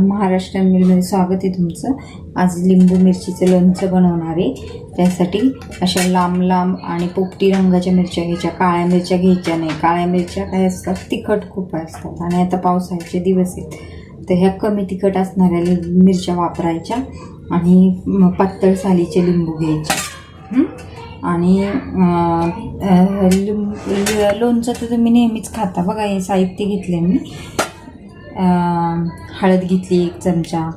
महाराष्ट्र मिलमध्ये स्वागत आहे तुमचं. आज लिंबू मिरचीचं लोणचं बनवणार आहे. त्यासाठी अशा लांब लांब आणि पोपटी रंगाच्या मिरच्या घ्यायच्या काळ्या मिरच्या घ्यायच्या नाही. काळ्या मिरच्या काय असतात? तिखट खूप असतात आणि आता पावसाळ्याचे दिवस आहेत. तर ह्या कमी तिखट असणाऱ्या मिरच्या वापरायच्या आणि पातळ सालीचे लिंबू घ्यायचे. आणि लिंब लोणचं तर तुम्ही नेहमीच खाता. बघा हे साहित्य घेतले मी. हळद घेतली एक चमचा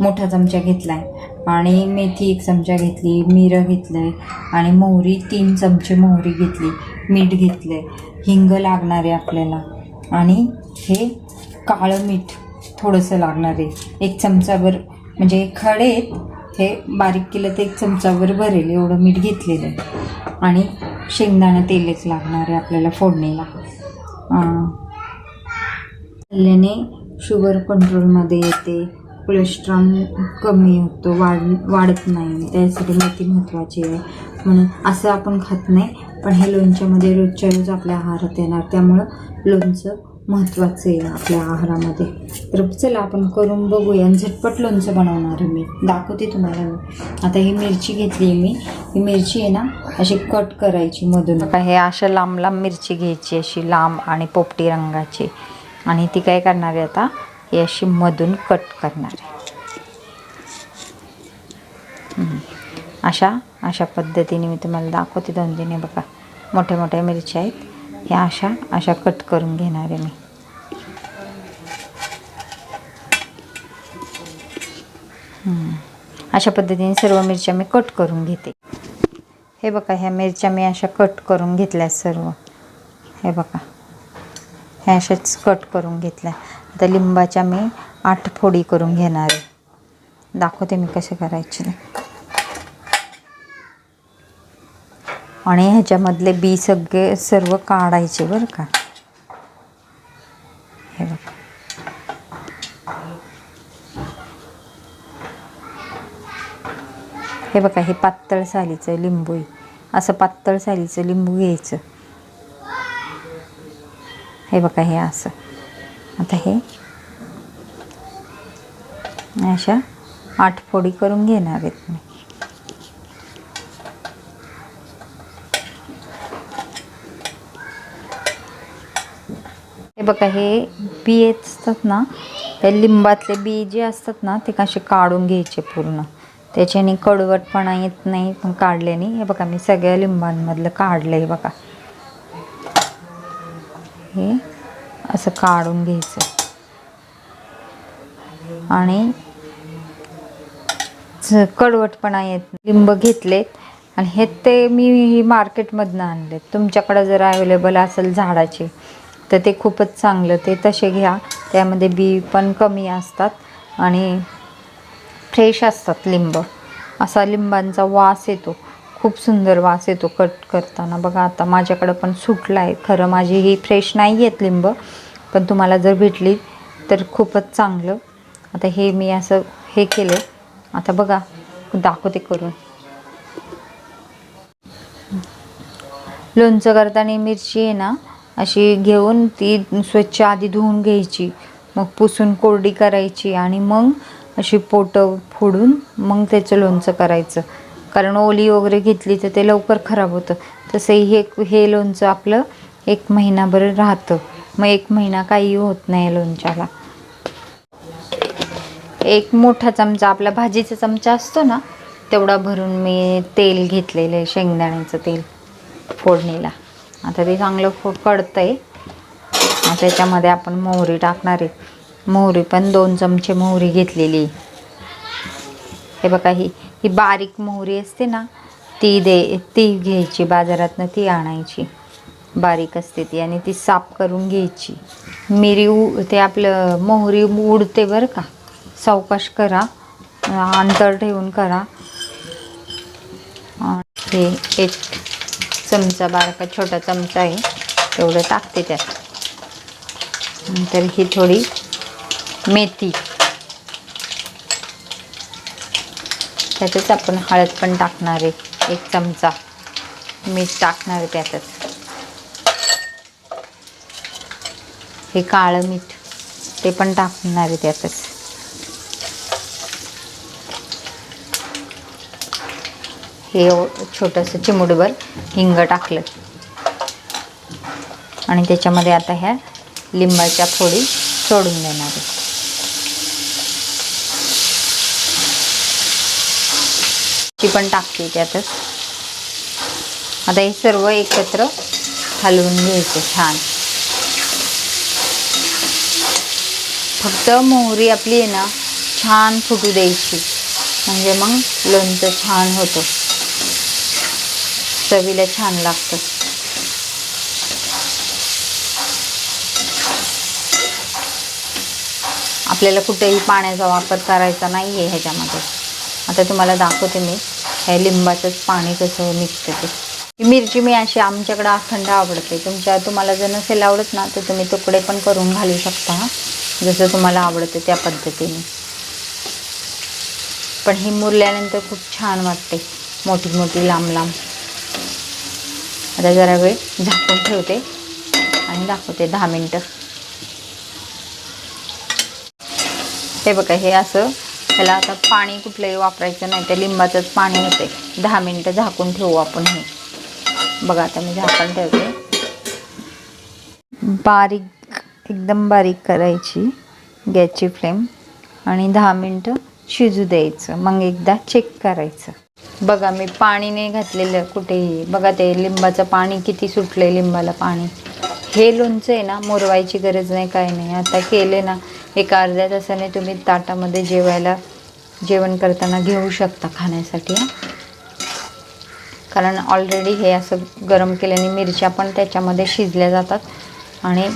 मोठा चमचा घेतला आहे आणि मेथी एक चमचा घेतली मिरं घेतलं आहे आणि मोहरी तीन चमचे मोहरी घेतली मीठ घेतलं आहे हिंग लागणार आहे आपल्याला. आणि हे काळं मीठ थोडंसं लागणार आहे. एक चमचाभर म्हणजे खडे हे बारीक केलं तर एक चमचाभर भरेल एवढं मीठ घेतलेलं आहे. आणि शेंगदाणा तेलच लागणार आहे आपल्याला फोडणीला. खाल्ल्याने शुगर कंट्रोलमध्ये येते. कोलेस्ट्रॉल कमी होतो वाढ वाढत नाही. त्यासाठी मेथी महत्त्वाची आहे. म्हणून असं आपण खात नाही पण हे लोणच्यामध्ये रोजच्या रोज आपल्या आहारात येणार. त्यामुळं लोणचं महत्त्वाचं आहे आपल्या आहारामध्ये. तर चला आपण करून बघूया. आणि झटपट लोणचं बनवणार आहे मी. दाखवते तुम्हाला मी. आता ही मिरची घेतली आहे मी. ही मिरची आहे ना अशी कट करायची मधून. हे अशा लांब लांब मिरची घ्यायची अशी लांब आणि पोपटी रंगाची. आणि ती काय करणार आहे आता? ही अशी मधून कट करणार आहे. अशा अशा पद्धतीने मी तुम्हाला दाखवते दोन तीन. हे बघा मोठ्या मोठ्या मिरच्या आहेत. ह्या अशा अशा कट करून घेणार आहे मी. अशा पद्धतीने सर्व मिरच्या मी कट करून घेते. हे बघा ह्या मिरच्या मी अशा कट करून घेतल्या सर्व. हे बघा. ह्या अशाच कट करून घेतल्या. आता लिंबाच्या मी आठ फोडी करून घेणार आहे. दाखवते मी कसे करायचे आणि ह्याच्यामधले बी सगळे सर्व काढायचे बरं का. हे बघा. हे बघा हे पातळ सालीचं लिंबू आहे. असं पातळ सालीचं लिंबू घ्यायचं. हे बघा हे असं. आता हे. अशा आठ फोडी करून घेणार आहेत मी. हे बघा हे बी असतात ना हे लिंबातले बी जे असतात ना ते कसे काढून घ्यायचे पूर्ण. त्याच्याने कडवटपणा येत नाही पण काढल्याने हे बघा मी सगळ्या लिंबांमधलं काढलं आहे बघा. हे असं काढून घ्यायचं. आणि कडवटपणा येत लिंब घेतलेत. आणि हे ते मी मार्केटमधनं आणलेत. तुमच्याकडं जर अवेलेबल असेल झाडाचे तर ते खूपच चांगलं. ते तसे घ्या. त्यामध्ये बी पण कमी असतात. आणि फ्रेश असतात लिंब. असा लिंबांचा वास येतो. खूप सुंदर वास येतो कट करताना. बघा आता माझ्याकडं पण सुटला आहे. खरं माझी ही फ्रेश नाही आहेत लिंब पण तुम्हाला जर भेटली तर खूपच चांगलं. आता हे मी असं हे केलं. आता बघा दाखवते करून. लोणचं करताना मिरची आहे ना अशी घेऊन ती स्वच्छ आधी धुवून घ्यायची. मग पुसून कोरडी करायची आणि मग अशी पोटं फोडून मग त्याचं लोणचं करायचं. कारण ओली वगैरे घेतली तर ते लवकर खराब होतं. तसंही हे हे लोणचं आपलं एक महिनाभर राहतं. मग एक महिना काही होत नाही लोणच्याला. एक मोठा चमचा आपला भाजीचा चमचा असतो ना तेवढा भरून मी तेल घेतलेलं आहे शेंगदाण्याचं तेल फोडणीला. आता ते चांगलं फो कळतं आहे त्याच्यामध्ये आपण मोहरी टाकणार आहे. मोहरी पण दोन चमचे मोहरी घेतलेली आहे. हे बघा ही ही बारीक मोहरी असते ना ती दे ती घ्यायची बाजारातनं ती आणायची. बारीक असते ती आणि ती साफ करून घ्यायची. मिरी उ ते आपलं मोहरी उडते बरं का. सावकाश करा अंतर ठेवून करा. हे एक चमचा बारका छोटा चमचा आहे तेवढं टाकते त्यात. नंतर ही थोडी मेथी. त्यातच आपण हळद पण टाकणार आहे. एक चमचा मीठ टाकणार आहे त्यातच. हे काळं मीठ ते पण टाकणार आहे त्यातच. हे छोटंसं चिमुडभर हिंग टाकलं. आणि त्याच्यामध्ये आता ह्या लिंबाच्या फोडी सोडून देणार आहे. पण टाकते त्यातच. आता हे सर्व एकत्र हलवून घ्यायचं छान. फक्त मोहरी आपली आहे ना छान फुटू द्यायची. म्हणजे मग लोणचं छान होतं. चवीला छान लागतं. आपल्याला कुठेही पाण्याचा वापर करायचा नाही आहे ह्याच्यामध्ये. आता तुम्हाला दाखवते मी. हे लिंबाचंच पाणी कसं निघतं ते. ही मिरची मी अशी आमच्याकडं अखंड आवडते. तुमच्या तुम्हाला जर नसेल आवडत ना तर तुम्ही तुकडे पण करून घालू शकता. जसं तुम्हाला आवडतं त्या पद्धतीने. पण ही मुरल्यानंतर खूप छान वाटते. मोठी मोठी लांब लांब. आता जरा वेळ झाकून ठेवते आणि दाखवते दहा मिनटं. हे बघा हे असं ह्याला आता पाणी कुठलंही वापरायचं नाही तर लिंबाचंच पाणी होते दहा मिनटं झाकून ठेवू आपण हे. बघा आता मी झाकण ठेवते. बारीक एकदम बारीक करायची गॅसची फ्लेम आणि दहा मिनटं शिजू द्यायचं. मग एकदा चेक करायचं. बघा मी पाणी नाही घातलेलं कुठेही. बघा ते लिंबाचं पाणी किती सुटलं लिंबाला पाणी. हे लोणचं आहे ना मुरवायची गरज नाही काय नाही. आता केले ना एका अर्ध्या तासाने तुम्ही ताटामध्ये जेवायला जेवण करताना घेऊ शकता खाण्यासाठी कारण ऑलरेडी हे असं गरम केल्याने मिरच्या पण त्याच्यामध्ये शिजल्या जातात. आणि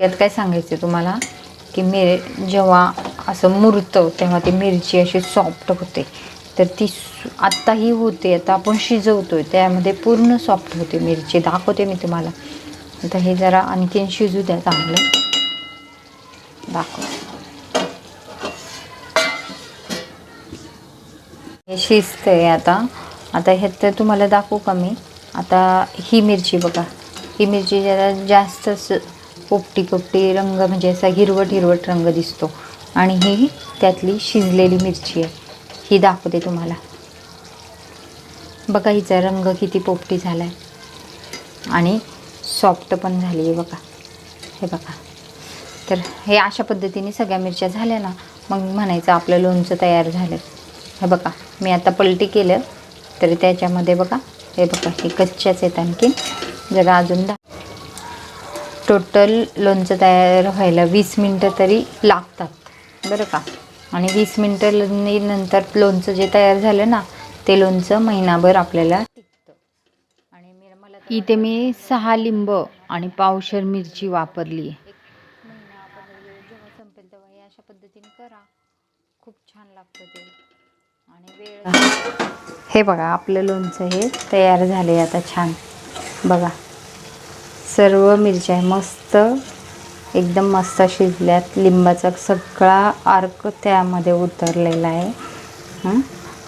यात काय सांगायचं तुम्हाला? की मिर जेव्हा असं मुरतं तेव्हा ती मिरची अशी सॉफ्ट होते. तर ती आत्ताही होते. आता आपण शिजवतोय. त्यामध्ये पूर्ण सॉफ्ट होते मिरची. दाखवते मी तुम्हाला. आता हे जरा आणखीन शिजू द्या चांगलं. दाखव. हे शिजतंय आता. आता ह्यात तर तुम्हाला दाखवू का मी? आता ही मिरची बघा. ही मिरची जरा जास्त पोपटी पोपटी रंग म्हणजे असा हिरवट हिरवट रंग दिसतो. आणि ही त्यातली शिजलेली मिरची आहे. ही दाखवते तुम्हाला. बघा हिचा रंग किती पोपटी झाला आहे आणि सॉफ्ट पण झाली आहे बघा. हे बघा. तर हे अशा पद्धतीने सगळ्या मिरच्या झाल्या ना मग म्हणायचं आपलं लोणचं तयार झालं. हे बघा मी आता पलटी केलं तर त्याच्यामध्ये बघा हे बघा हे कच्च्याच आहेत आणखी जरा अजून दा टोटल लोणचं तयार व्हायला वीस मिनटं तरी लागतात. बरं का? आणि वीस मिनटं ल- नंतर लोणचं जे तयार झालं ना ते लोणचं महिनाभर आपल्याला टिकतं. आणि मला इथे मी सहा लिंब आणि पावशर मिरची वापरली. संपेल तेव्हा हे अशा पद्धतीने करा. खूप छान लागतं ते. आणि वेळ हे बघा आपलं लोणचं हे तयार झाले आता छान. बघा सर्व मिरच्या मस्त एकदम मस्त शिजल्यात. लिंबाचा सगळा अर्क त्यामध्ये उतरलेला आहे.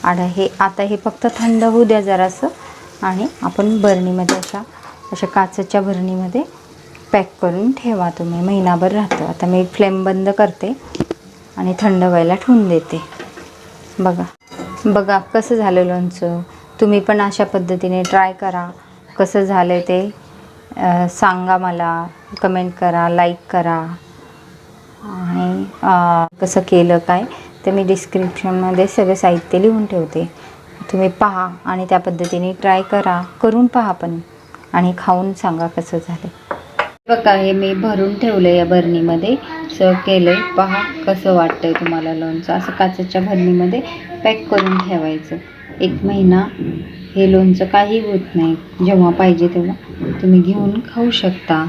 आणि हे आता हे फक्त थंड होऊ द्या जरासं. आणि आपण भरणीमध्ये अशा अशा काचेच्या भरणीमध्ये पॅक करून ठेवा तुम्ही. महिनाभर राहतो. आता मी फ्लेम बंद करते आणि थंड व्हायला ठेवून देते. बघा. बघा कसं झालं लोणचं. तुम्ही पण अशा पद्धतीने ट्राय करा. कसं झालं ते सांगा मला. कमेंट करा लाईक करा. आणि कसं केलं काय तर मी डिस्क्रिप्शनमध्ये सगळं साहित्य लिहून ठेवते. तुम्ही पहा आणि त्या पद्धतीने ट्राय करा. करून पहा पण आणि खाऊन सांगा कसं झालं बघा हे मी भरून ठेवलं या भरणीमध्ये सर्व केलं पहा कसं वाटतंय तुम्हाला लोणचं असं काचेच्या भरणीमध्ये पॅक करून ठेवायचं. एक महिना हे लोणचं काही होत नाही. जेव्हा पाहिजे तेव्हा. तुम्ही घेऊन खाऊ शकता.